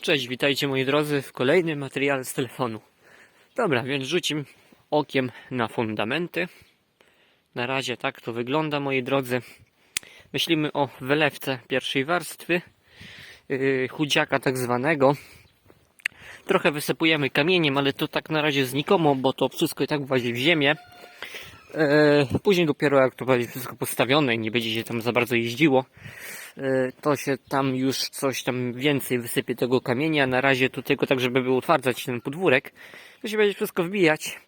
Cześć, witajcie moi drodzy w kolejnym materiale z telefonu. Dobra, więc rzucim okiem na fundamenty. Na razie tak to wygląda, moi drodzy. Myślimy o wylewce pierwszej warstwy, yy, chudziaka tak zwanego. Trochę wysypujemy kamieniem, ale to tak na razie znikomo, bo to wszystko i tak włazi w ziemię. E, Później dopiero jak to będzie wszystko postawione i nie będzie się tam za bardzo jeździło, to się tam już coś tam więcej wysypie tego kamienia. Na razie to tylko tak, żeby utwardzać ten podwórek. To się będzie wszystko wbijać.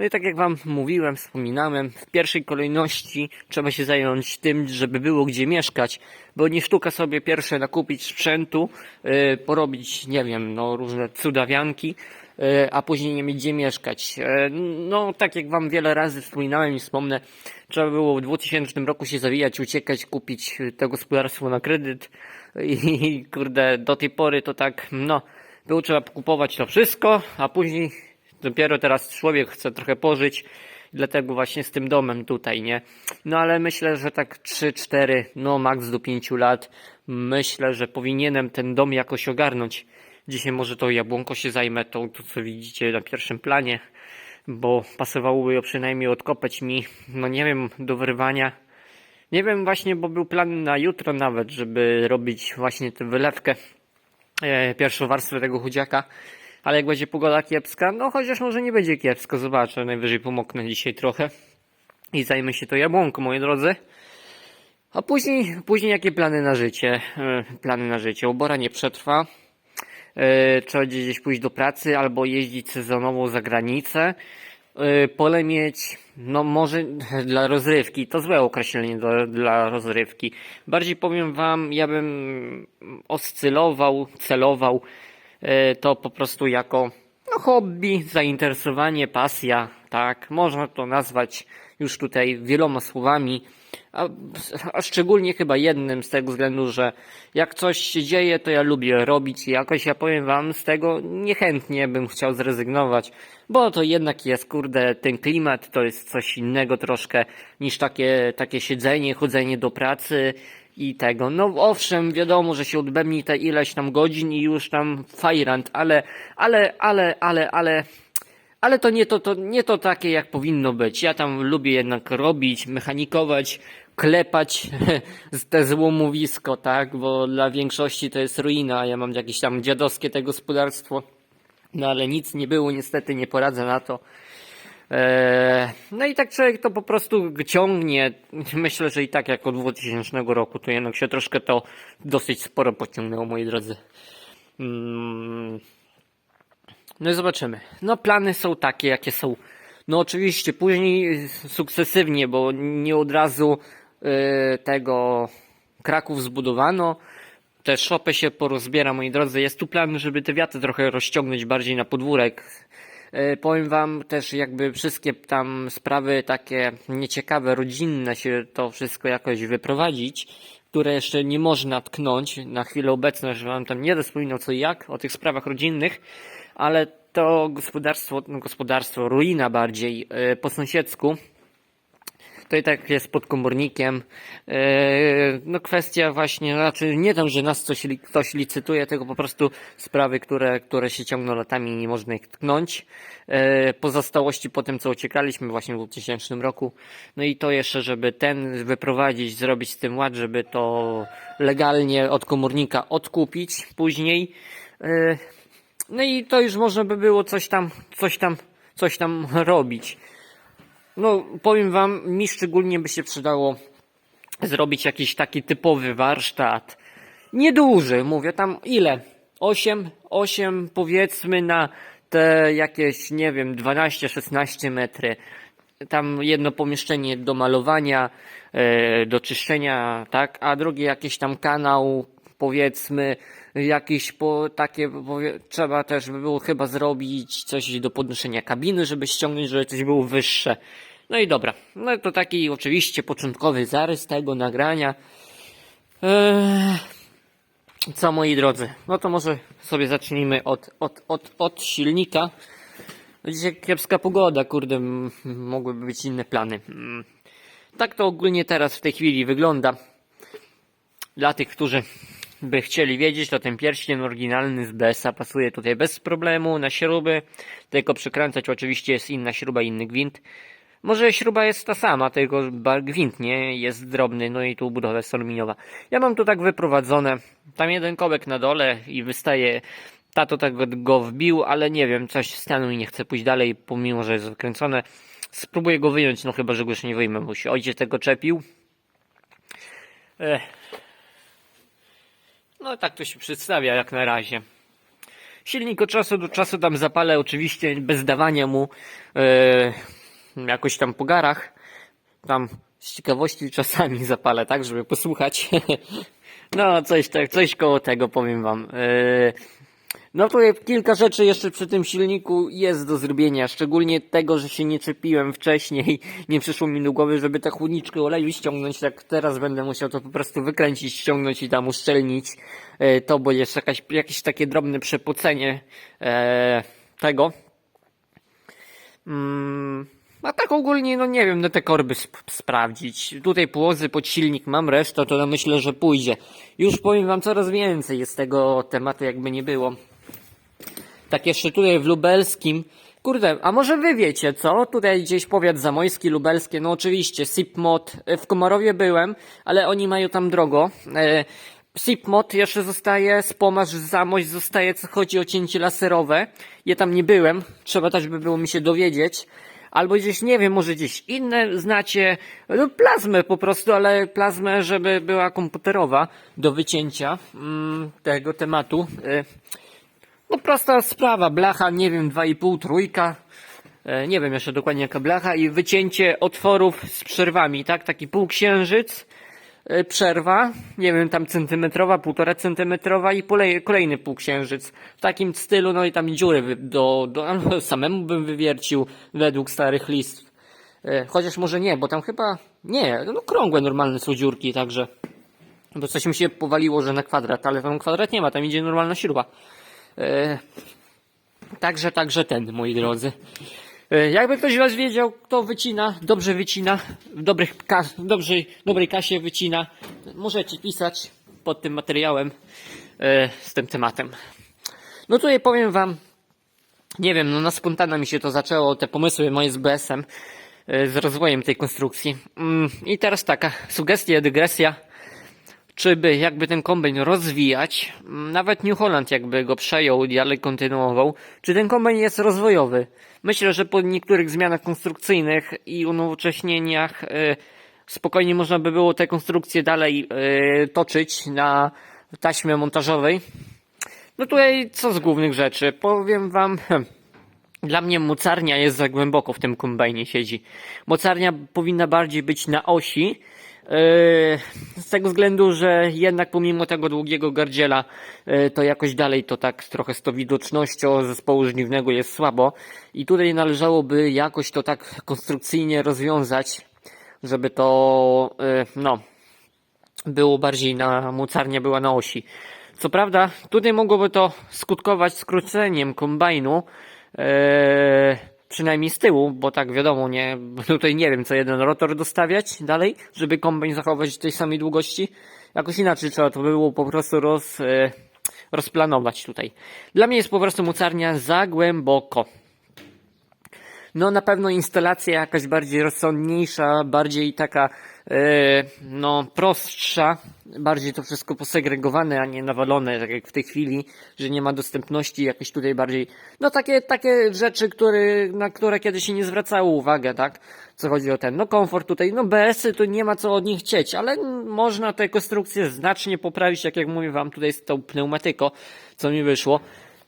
No i tak jak Wam mówiłem, wspominałem, w pierwszej kolejności trzeba się zająć tym, żeby było gdzie mieszkać, bo nie sztuka sobie pierwsze nakupić sprzętu, yy, porobić, nie wiem, no różne cudawianki, a później nie mieć gdzie mieszkać. Yy, no tak jak Wam wiele razy wspominałem i wspomnę, trzeba było w 2000 roku się zawijać, uciekać, kupić to gospodarstwo na kredyt i kurde, do tej pory to tak, no, było trzeba kupować to wszystko, a później dopiero teraz człowiek chce trochę pożyć, dlatego właśnie z tym domem tutaj, nie? No ale myślę, że tak 3, 4, no maks do 5 lat, myślę, że powinienem ten dom jakoś ogarnąć. Dzisiaj może to jabłonko się zajmę, to, to co widzicie na pierwszym planie, bo pasowałoby ją przynajmniej odkopać mi, no nie wiem, do wyrwania. Nie wiem właśnie, bo był plan na jutro nawet, żeby robić właśnie tę wylewkę, e, pierwszą warstwę tego chudziaka. Ale jak będzie pogoda kiepska, no chociaż może nie będzie kiepsko, zobaczę, najwyżej pomoknę dzisiaj trochę i zajmę się to jabłonką, moi drodzy. A później, później jakie plany na życie? E, Plany na życie. Obora nie przetrwa. E, Trzeba gdzieś pójść do pracy albo jeździć sezonowo za granicę. E, Pole mieć, no może dla rozrywki. To złe określenie dla, dla rozrywki. Bardziej powiem wam, ja bym oscylował, celował e, to po prostu jako no, hobby, zainteresowanie, pasja, tak, można to nazwać już tutaj wieloma słowami, a, a szczególnie chyba jednym z tego względu, że jak coś się dzieje, to ja lubię robić i jakoś ja powiem wam z tego niechętnie bym chciał zrezygnować, bo to jednak jest, kurde, ten klimat to jest coś innego troszkę niż takie, takie siedzenie, chodzenie do pracy i tego. No owszem, wiadomo, że się odbędzie te ileś tam godzin i już tam fajrant, ale, ale, ale, ale, ale, ale to nie to, to nie to takie jak powinno być. Ja tam lubię jednak robić, mechanikować, klepać te złomowisko, tak, bo dla większości to jest ruina. Ja mam jakieś tam dziadowskie te gospodarstwo. No ale nic nie było, niestety nie poradzę na to. Eee, no i tak człowiek to po prostu ciągnie. Myślę, że i tak jak od 2000 roku, to jednak się troszkę to dosyć sporo pociągnęło, moi drodzy. No i zobaczymy. No plany są takie, jakie są. No oczywiście później sukcesywnie, bo nie od razu e, tego Kraków zbudowano. Te szopy się porozbiera, moi drodzy. Jest tu plan, żeby te wiaty trochę rozciągnąć bardziej na podwórek. E, Powiem wam też jakby wszystkie tam sprawy takie nieciekawe, rodzinne się to wszystko jakoś wyprowadzić, które jeszcze nie można tknąć na chwilę obecną, że wam tam nie wspominał co i jak o tych sprawach rodzinnych, ale to gospodarstwo, no gospodarstwo, ruina bardziej e, po sąsiedzku, to i tak jest pod komornikiem. Eee, No kwestia właśnie, znaczy nie tam, że nas coś, ktoś licytuje, tylko po prostu sprawy, które, które się ciągną latami i nie można ich tknąć. Eee, Pozostałości po tym, co uciekaliśmy właśnie w 2000 roku. No i to jeszcze, żeby ten wyprowadzić, zrobić z tym ład, żeby to legalnie od komornika odkupić później. Eee, No i to już można by było coś tam, coś tam, coś tam robić. No, powiem wam, mi szczególnie by się przydało zrobić jakiś taki typowy warsztat. Nieduży, mówię tam ile? 8, 8 powiedzmy na te jakieś, nie wiem, 12-16 metry. Tam jedno pomieszczenie do malowania, e, do czyszczenia, tak, a drugie jakiś tam kanał, powiedzmy, jakieś po, takie, trzeba też by było chyba zrobić coś do podnoszenia kabiny, żeby ściągnąć, żeby coś było wyższe. No i dobra, no to taki oczywiście początkowy zarys tego nagrania. Eee, co moi drodzy, no to może sobie zacznijmy od, od, od, od silnika. Dzisiaj kiepska pogoda, kurde, mogłyby być inne plany. Mm. Tak to ogólnie teraz w tej chwili wygląda. Dla tych, którzy by chcieli wiedzieć, to ten pierścień oryginalny z BS-a pasuje tutaj bez problemu na śruby, tylko przykręcać oczywiście jest inna śruba, inny gwint. Może śruba jest ta sama, tylko gwint nie jest drobny, no i tu budowa jest aluminiowa. Ja mam tu tak wyprowadzone, tam jeden kołek na dole i wystaje, tato tak go wbił, ale nie wiem, coś stanu i nie chce pójść dalej, pomimo, że jest wykręcone. Spróbuję go wyjąć, no chyba, że go już nie wyjmę, bo się ojciec tego czepił. Ech. No tak to się przedstawia jak na razie. Silnik od czasu do czasu tam zapalę, oczywiście bez dawania mu e, jakoś tam po garach. Tam z ciekawości czasami zapalę, tak, żeby posłuchać. no, coś, tak, coś koło tego powiem wam. E, no to kilka rzeczy jeszcze przy tym silniku jest do zrobienia, szczególnie tego, że się nie czepiłem wcześniej, nie przyszło mi do głowy, żeby tę chłodniczkę oleju ściągnąć, tak teraz będę musiał to po prostu wykręcić, ściągnąć i tam uszczelnić e, to, bo jest jakaś, jakieś takie drobne przepocenie e, tego. Mm, a tak ogólnie, no nie wiem, no te korby sp- sprawdzić. Tutaj płozy pod silnik mam, reszta to no myślę, że pójdzie. Już powiem wam coraz więcej jest tego tematu, jakby nie było. Tak jeszcze tutaj w Lubelskim. Kurde, a może wy wiecie, co? Tutaj gdzieś powiat zamojski, lubelskie, no oczywiście, SIPMOD. E, W Komarowie byłem, ale oni mają tam drogo. E, SIPMOD jeszcze zostaje, Spomarz, Zamość zostaje, co chodzi o cięcie laserowe. Ja tam nie byłem, trzeba też by było mi się dowiedzieć. Albo gdzieś, nie wiem, może gdzieś inne znacie, no plazmę po prostu, ale plazmę, żeby była komputerowa do wycięcia mm, tego tematu. E, no prosta sprawa, blacha, nie wiem, 2,5, trójka, e, nie wiem jeszcze dokładnie jaka blacha i wycięcie otworów z przerwami, tak? Taki półksiężyc, przerwa, nie wiem, tam centymetrowa, półtora centymetrowa i kolejny półksiężyc. W takim stylu, no i tam dziury do, do albo samemu bym wywiercił według starych list. E, Chociaż może nie, bo tam chyba, nie, no krągłe normalne są dziurki, także, bo coś mi się powaliło, że na kwadrat, ale tam kwadrat nie ma, tam idzie normalna śruba. E, Także, także ten, moi drodzy. E, Jakby ktoś was wiedział, kto wycina, dobrze wycina, w dobrych ka- w dobrej, dobrej kasie wycina, możecie pisać pod tym materiałem e, z tym tematem. No tutaj powiem wam, nie wiem, no na spontana mi się to zaczęło, te pomysły moje z BS-em, e, z rozwojem tej konstrukcji. Mm, I teraz taka sugestia, dygresja czy by jakby ten kombajn rozwijać, nawet New Holland jakby go przejął i dalej kontynuował, czy ten kombajn jest rozwojowy? Myślę, że po niektórych zmianach konstrukcyjnych i unowocześnieniach e, spokojnie można by było te konstrukcje dalej e, toczyć na taśmie montażowej. No tutaj co z głównych rzeczy? Powiem wam, dla mnie mocarnia jest za głęboko w tym kombajnie siedzi. Mocarnia powinna bardziej być na osi. Yy, z tego względu, że jednak pomimo tego długiego gardziela, yy, to jakoś dalej to tak trochę z tą widocznością zespołu żniwnego jest słabo. I tutaj należałoby jakoś to tak konstrukcyjnie rozwiązać, żeby to, yy, no, było bardziej na mocarnia była na osi. Co prawda, tutaj mogłoby to skutkować skróceniem kombajnu, e, przynajmniej z tyłu, bo tak wiadomo, nie, tutaj nie wiem, co jeden rotor dostawiać dalej, żeby kombajn zachować tej samej długości. Jakoś inaczej trzeba to było po prostu roz, e, rozplanować tutaj. Dla mnie jest po prostu mocarnia za głęboko. No na pewno instalacja jakaś bardziej rozsądniejsza, bardziej taka no prostsza, bardziej to wszystko posegregowane, a nie nawalone, tak jak w tej chwili, że nie ma dostępności, jakieś tutaj bardziej, no takie, takie rzeczy, które, na które kiedyś się nie zwracało uwagę, tak? Co chodzi o ten, no komfort tutaj, no BS-y to nie ma co od nich chcieć, ale można te konstrukcje znacznie poprawić, tak jak mówię wam tutaj z tą pneumatyką, co mi wyszło.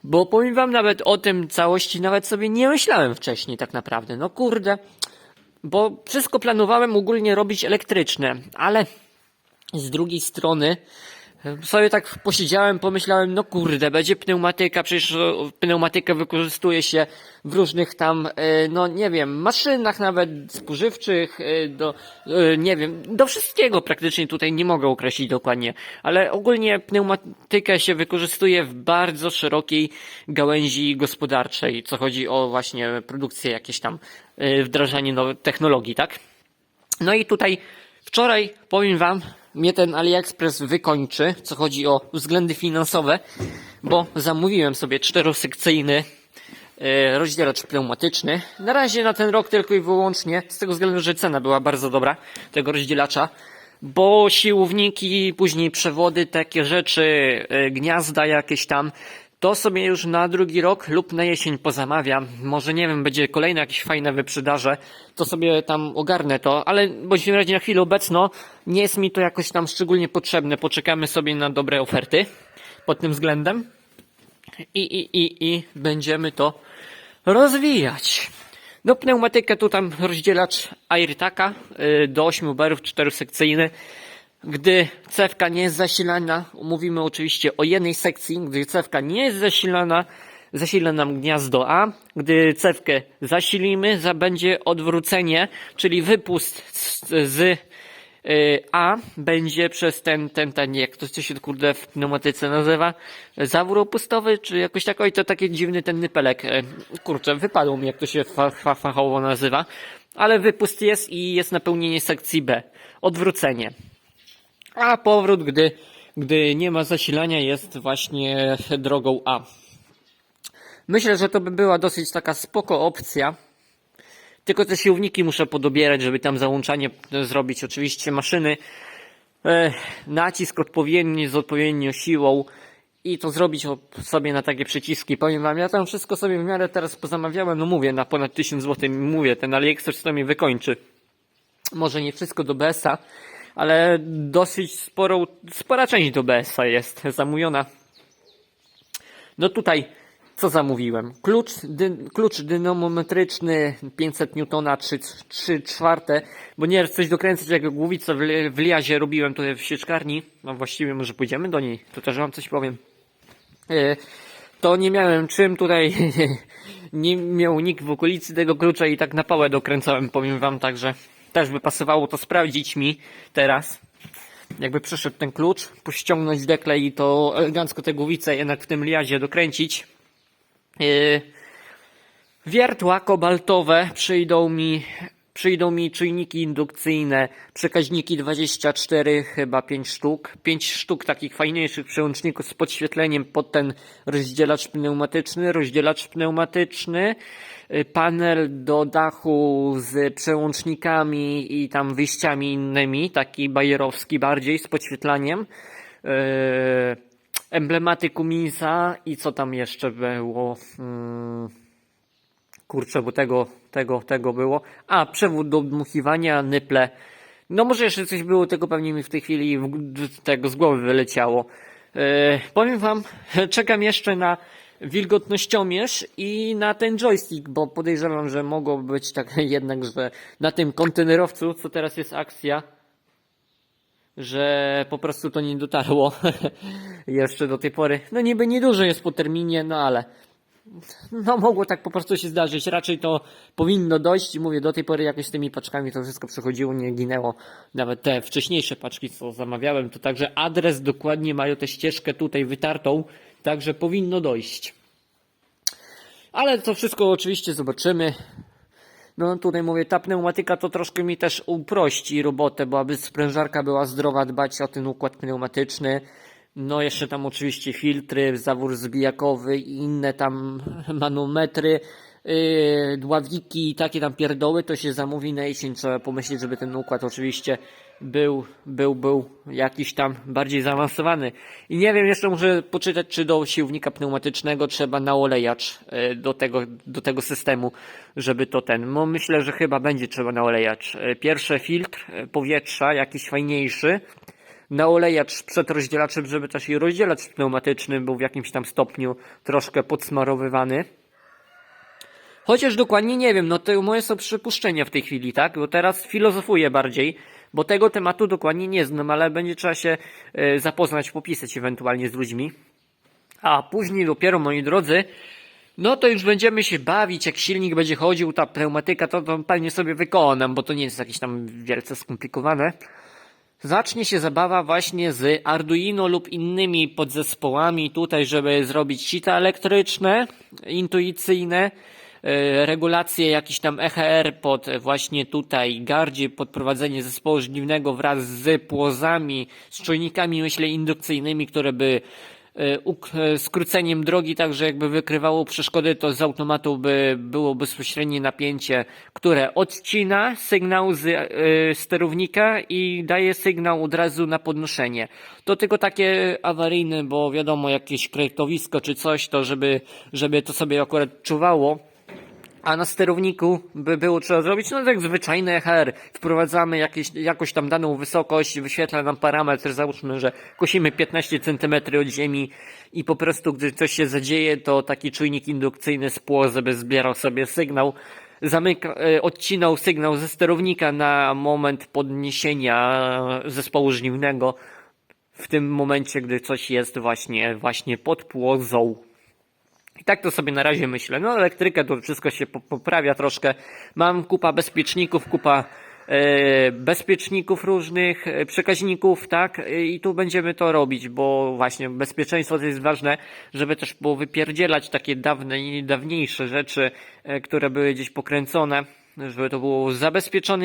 Bo powiem wam nawet o tym całości nawet sobie nie myślałem wcześniej tak naprawdę. No kurde, bo wszystko planowałem ogólnie robić elektryczne, ale z drugiej strony e, sobie tak posiedziałem, pomyślałem, no kurde, będzie pneumatyka, przecież e, pneumatykę wykorzystuje się w różnych tam, e, no nie wiem, maszynach nawet spożywczych, do, nie wiem, do wszystkiego praktycznie tutaj nie mogę określić dokładnie, ale ogólnie pneumatykę się wykorzystuje w bardzo szerokiej gałęzi gospodarczej, co chodzi o właśnie produkcję jakieś tam, wdrażanie nowych technologii, tak? No i tutaj wczoraj, powiem wam, mnie ten AliExpress wykończy, co chodzi o względy finansowe, bo zamówiłem sobie czterosekcyjny e, rozdzielacz pneumatyczny. Na razie na ten rok tylko i wyłącznie, z tego względu, że cena była bardzo dobra tego rozdzielacza, bo siłowniki, później przewody, takie rzeczy, e, gniazda jakieś tam, to sobie już na drugi rok lub na jesień pozamawiam. Może nie wiem, będzie kolejne jakieś fajne wyprzedaże, to sobie tam ogarnę to, ale bądź w razie na chwilę obecną nie jest mi to jakoś tam szczególnie potrzebne. Poczekamy sobie na dobre oferty pod tym względem i, i, i, i będziemy to rozwijać. No pneumatykę tu tam rozdzielacz AirTaka y, do 8 barów czterosekcyjny. Gdy cewka nie jest zasilana, mówimy oczywiście o jednej sekcji, gdy cewka nie jest zasilana, zasila nam gniazdo A. Gdy cewkę zasilimy, za będzie odwrócenie, czyli wypust z, z y, A będzie przez ten, ten, ten, jak to się kurde w pneumatyce nazywa, zawór opustowy, czy jakoś tak, oj to taki dziwny ten nypelek, e, kurczę, wypadło mi jak to się fa, fa, fachowo nazywa, ale wypust jest i jest napełnienie sekcji B, odwrócenie. A powrót, gdy, gdy nie ma zasilania, jest właśnie drogą A. Myślę, że to by była dosyć taka spoko opcja. Tylko te siłowniki muszę podobierać, żeby tam załączanie zrobić. Oczywiście maszyny, e, nacisk odpowiedni z odpowiednią siłą i to zrobić sobie na takie przyciski. Powiem wam, ja tam wszystko sobie w miarę teraz pozamawiałem, no mówię, na ponad 1000 zł, mówię, ten AliExpress to mnie wykończy może nie wszystko do BS-a, ale dosyć sporą, spora część do BS-a jest zamówiona. No tutaj, co zamówiłem? Klucz, dy, klucz dynamometryczny 500 Newtona 3, 3 czwarte, bo nie coś dokręcać jak głowicę w, w liazie robiłem tutaj w sieczkarni. No właściwie może pójdziemy do niej, to też wam coś powiem. E, to nie miałem czym tutaj, nie miał nikt w okolicy tego klucza i tak na pałę dokręcałem, powiem wam, także też by pasowało to sprawdzić mi teraz. Jakby przyszedł ten klucz, pościągnąć dekle i to elegancko te głowice jednak w tym liazie dokręcić. Yy, Wiertła kobaltowe przyjdą mi, przyjdą mi czujniki indukcyjne, przekaźniki 24, chyba 5 sztuk. 5 sztuk takich fajniejszych przełączników z podświetleniem pod ten rozdzielacz pneumatyczny, rozdzielacz pneumatyczny, panel do dachu z przełącznikami i tam wyjściami innymi, taki bajerowski bardziej z podświetlaniem. Yy, emblematy Cummingsa i co tam jeszcze było? Mm, Kurczę, bo tego, tego, tego było. A, przewód do dmuchiwania, nyple. No może jeszcze coś było, tego pewnie mi w tej chwili w, tego z głowy wyleciało. E, powiem wam, czekam jeszcze na wilgotnościomierz i na ten joystick, bo podejrzewam, że mogło być tak jednak, że na tym kontenerowcu, co teraz jest akcja, że po prostu to nie dotarło jeszcze do tej pory. No niby niedużo jest po terminie, no ale no mogło tak po prostu się zdarzyć. Raczej to powinno dojść mówię, do tej pory jakoś z tymi paczkami to wszystko przechodziło, nie ginęło. Nawet te wcześniejsze paczki, co zamawiałem, to także adres dokładnie mają tę ścieżkę tutaj wytartą, także powinno dojść. Ale to wszystko oczywiście zobaczymy. No tutaj mówię, ta pneumatyka to troszkę mi też uprości robotę, bo aby sprężarka była zdrowa, dbać o ten układ pneumatyczny. No jeszcze tam oczywiście filtry, zawór zbijakowy i inne tam manometry, yy, dławiki i takie tam pierdoły, to się zamówi na jesień. Trzeba pomyśleć, żeby ten układ oczywiście był, był, był jakiś tam bardziej zaawansowany. I nie wiem, jeszcze muszę poczytać, czy do siłownika pneumatycznego trzeba naolejacz yy, do tego, do tego systemu, żeby to ten. No myślę, że chyba będzie trzeba naolejacz. Yy, Pierwszy filtr yy, powietrza, jakiś fajniejszy, naolejacz przed rozdzielaczem, żeby też i rozdzielacz pneumatyczny był w jakimś tam stopniu troszkę podsmarowywany. Chociaż dokładnie nie wiem, no to moje są przypuszczenia w tej chwili, tak? Bo teraz filozofuję bardziej, bo tego tematu dokładnie nie znam, ale będzie trzeba się e, zapoznać, popisać ewentualnie z ludźmi. A później dopiero, moi drodzy, no to już będziemy się bawić, jak silnik będzie chodził, ta pneumatyka, to, to pewnie sobie wykonam, bo to nie jest jakieś tam wielce skomplikowane. Zacznie się zabawa właśnie z Arduino lub innymi podzespołami tutaj, żeby zrobić sita elektryczne, intuicyjne, e, regulacje jakiś tam EHR pod właśnie tutaj gardzie, pod prowadzenie zespołu żniwnego wraz z płozami, z czujnikami myślę indukcyjnymi, które by skróceniem drogi, także jakby wykrywało przeszkody, to z automatu by było bezpośrednie napięcie, które odcina sygnał z e, sterownika i daje sygnał od razu na podnoszenie. To tylko takie awaryjne, bo wiadomo, jakieś krętowisko czy coś, to żeby, żeby to sobie akurat czuwało. A na sterowniku by było trzeba zrobić, no tak zwyczajny EHR. Wprowadzamy jakieś, jakąś tam daną wysokość, wyświetla nam parametr, załóżmy, że kosimy 15 cm od ziemi i po prostu gdy coś się zadzieje, to taki czujnik indukcyjny z płozy by zbierał sobie sygnał, zamyka, e, odcinał sygnał ze sterownika na moment podniesienia zespołu żniwnego w tym momencie, gdy coś jest właśnie, właśnie pod płozą. I tak to sobie na razie myślę. No elektrykę to wszystko się po- poprawia troszkę. Mam kupa bezpieczników, kupa e, bezpieczników różnych, e, przekaźników, tak? E, I tu będziemy to robić, bo właśnie bezpieczeństwo to jest ważne, żeby też było wypierdzielać takie dawne i dawniejsze rzeczy, które były gdzieś pokręcone, żeby to było zabezpieczone